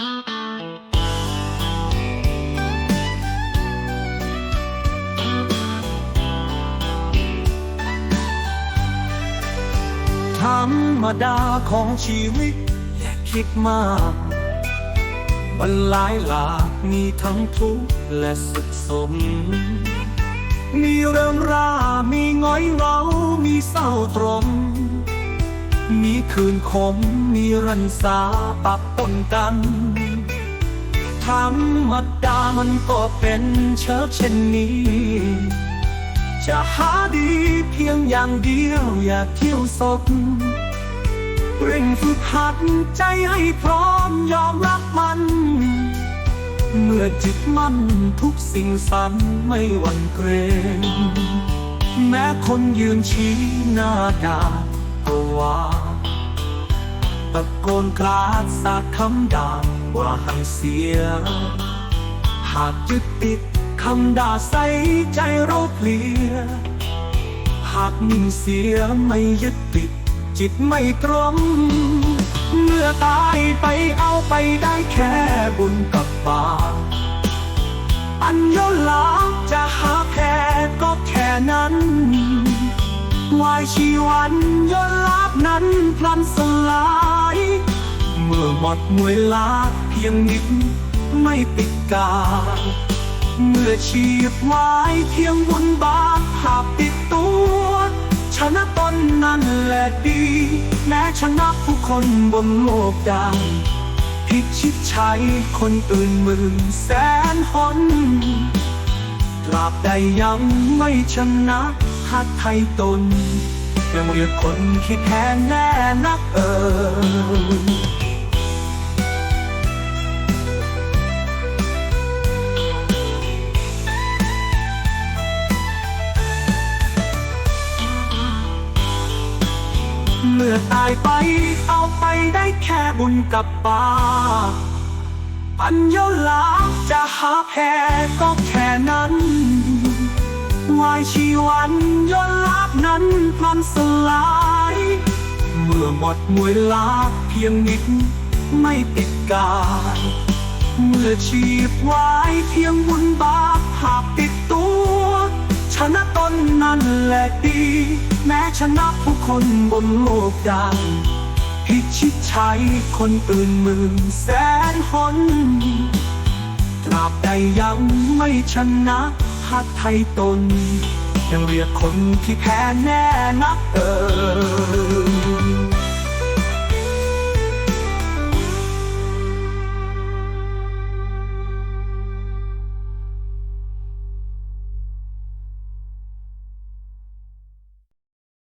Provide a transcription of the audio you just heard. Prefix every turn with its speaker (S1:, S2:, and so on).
S1: ธรรมดาของชีวิตอย่าคิดมากมันหลายหลากมีทั้งทุกข์และสุขสม มีเรื่องรา มีง้อยเหงามีเศร้าตรม มีคืนคมมีรันสาปะปนกันธรรมดามันก็เป็นเชิญเช่นนี้ จะหาดีเพียงอย่างเดียวอย่าเที่ยวศพเร่งฝึกหัดใจให้พร้อมยอมรับมัน เมื่อจิตมั่นทุกสิ่งสันไม่หวั่นเกรง แม้คนยืนชี้หน้าด่า วาตะโกนกลาดสาดคำด่าว่าให้เสีย หากยึดติดคำด่าใส่ใจเราเพลีย หากนิ่งเสียไม่ยึดติด จิตไม่ตรงเมื่อตายไปเอาไปได้แค่บุญกับบาปอันย่นลาจะหาแค่ก็แค่นั้นวายชีวันย่นลาบ นั้นพลันสลาย เมื่อหมดเวลาเพียงนิดไม่ปิดกา เมื่อชีพไว้เพียงบนบาหากติดตัวชนะตนนั่นแหละดี แม้ชนะผู้คนบนโลกได้พิชิตชัยคนอื่นหมื่นแสนหนตราบใดยังไม่ชนะหัดไทยตน ยังเรียกคนคิดแทนแน่นักเออเมื่อตายไปเอาไปได้แค่บุญกับบาปัญญาลาจะหาแพ้ก็แค่นั้น วายชีวันยนลาบนั้นพลันสลาย เมื่อหมดมวยลาเพียงนิดไม่ติดกายเมื่อชีพไว้เพียงบุญบาปหากติดตัว ชนะตนนั่นแหละดี แม้ชนะผู้คนบนโลกได้พิชิตชัยคนอื่นหมื่นแสนหนตราบใดยังไม่ชนะ หัดไทยตน ยังเรียกคนที่แพ้แน่นักเออ